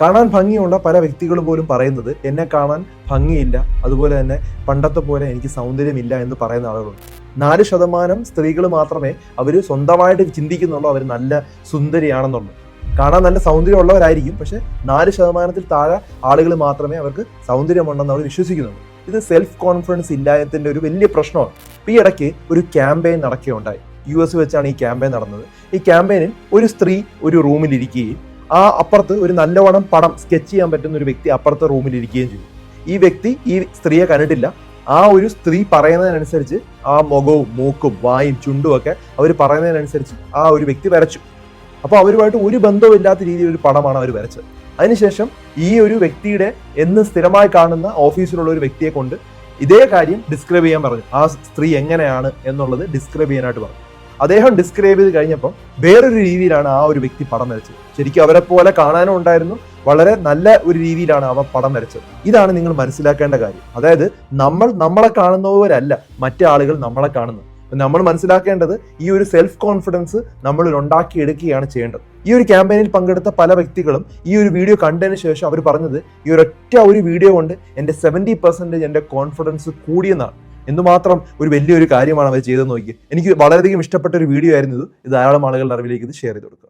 കാണാൻ ഭംഗിയുള്ള പല വ്യക്തികളും പോലും പറയുന്നത് എന്നെ കാണാൻ ഭംഗിയില്ല. അതുപോലെ തന്നെ പണ്ടത്തെ പോലെ എനിക്ക് സൗന്ദര്യമില്ല എന്ന് പറയുന്ന ആളുകളുണ്ട്. നാല് ശതമാനം സ്ത്രീകൾ മാത്രമേ അവർ സ്വന്തമായിട്ട് ചിന്തിക്കുന്നുള്ളൂ അവർ നല്ല സുന്ദരിയാണെന്നുള്ളൂ കാണാൻ നല്ല സൗന്ദര്യമുള്ളവരായിരിക്കും പക്ഷെ നാല് ശതമാനത്തിൽ താഴെ ആളുകൾ മാത്രമേ അവർക്ക് സൗന്ദര്യമുണ്ടെന്ന് അവർ വിശ്വസിക്കുന്നുള്ളൂ. ഇത് സെൽഫ് കോൺഫിഡൻസ് ഇല്ലായത്തിന്റെ ഒരു വലിയ പ്രശ്നമാണ്. ഈ ഇടയ്ക്ക് ഒരു ക്യാമ്പയിൻ നടക്കുകയുണ്ടായി. യു എസ് വെച്ചാണ് ഈ ക്യാമ്പയിൻ നടന്നത്. ഈ ക്യാമ്പയിനിൽ ഒരു സ്ത്രീ ഒരു റൂമിൽ ഇരിക്കുകയും ആ അപ്പുറത്ത് ഒരു നല്ലവണ്ണം പടം സ്കെച്ച് ചെയ്യാൻ പറ്റുന്ന ഒരു വ്യക്തി അപ്പുറത്തെ റൂമിൽ ഇരിക്കുകയും ചെയ്തു. ഈ വ്യക്തി ഈ സ്ത്രീയെ കണ്ടിട്ടില്ല. ആ ഒരു സ്ത്രീ പറയുന്നതിനനുസരിച്ച് ആ മുഖവും മൂക്കും വായും ചുണ്ടും ഒക്കെ അവർ പറയുന്നതിനനുസരിച്ച് ആ ഒരു വ്യക്തി വരച്ചു. അപ്പോൾ അവരുമായിട്ട് ഒരു ബന്ധവും ഇല്ലാത്ത രീതിയിൽ ഒരു പടമാണ് അവർ വരച്ചത്. അതിനുശേഷം ഈ ഒരു വ്യക്തിയുടെ എന്ന് സ്ഥിരമായി കാണുന്ന ഓഫീസിലുള്ള ഒരു വ്യക്തിയെ കൊണ്ട് ഇതേ കാര്യം ഡിസ്ക്രൈബ് ചെയ്യാൻ പറഞ്ഞു. ആ സ്ത്രീ എങ്ങനെയാണ് എന്നുള്ളത് ഡിസ്ക്രൈബ് ചെയ്യാനായിട്ട് പറഞ്ഞു. അദ്ദേഹം ഡിസ്ക്രൈബ് ചെയ്ത് കഴിഞ്ഞപ്പം വേറൊരു രീതിയിലാണ് ആ ഒരു വ്യക്തി പടം വരച്ചത്. ശരിക്കും അവരെ പോലെ കാണാനും ഉണ്ടായിരുന്നു. വളരെ നല്ല ഒരു രീതിയിലാണ് അവ പടം വരച്ചത്. ഇതാണ് നിങ്ങൾ മനസ്സിലാക്കേണ്ട കാര്യം. അതായത് നമ്മൾ നമ്മളെ കാണുന്നവരല്ല മറ്റേ ആളുകൾ നമ്മളെ കാണുന്നത്. നമ്മൾ മനസ്സിലാക്കേണ്ടത് ഈ ഒരു സെൽഫ് കോൺഫിഡൻസ് നമ്മളിൽ ഉണ്ടാക്കിയെടുക്കുകയാണ് ചെയ്യേണ്ടത്. ഈ ഒരു ക്യാമ്പയിനിൽ പങ്കെടുത്ത പല വ്യക്തികളും ഈ ഒരു വീഡിയോ കണ്ടതിന് ശേഷം അവർ പറഞ്ഞത് ഈ ഒരൊറ്റ ഒരു വീഡിയോ കൊണ്ട് എന്റെ സെവന്റി പെർസെന്റേജ് എന്റെ കോൺഫിഡൻസ് കൂടിയെന്നാണ്. എന്തുമാത്രം ഒരു വലിയൊരു കാര്യമാണ് അവർ ചെയ്തെന്ന് നോക്കി എനിക്ക് വളരെയധികം ഇഷ്ടപ്പെട്ട ഒരു വീഡിയോ ആയിരുന്നു ഇത്. ധാരാളം ആളുകളുടെ അറിവിലേക്ക് ഇത് ഷെയർ ചെയ്ത് കൊടുക്കുക.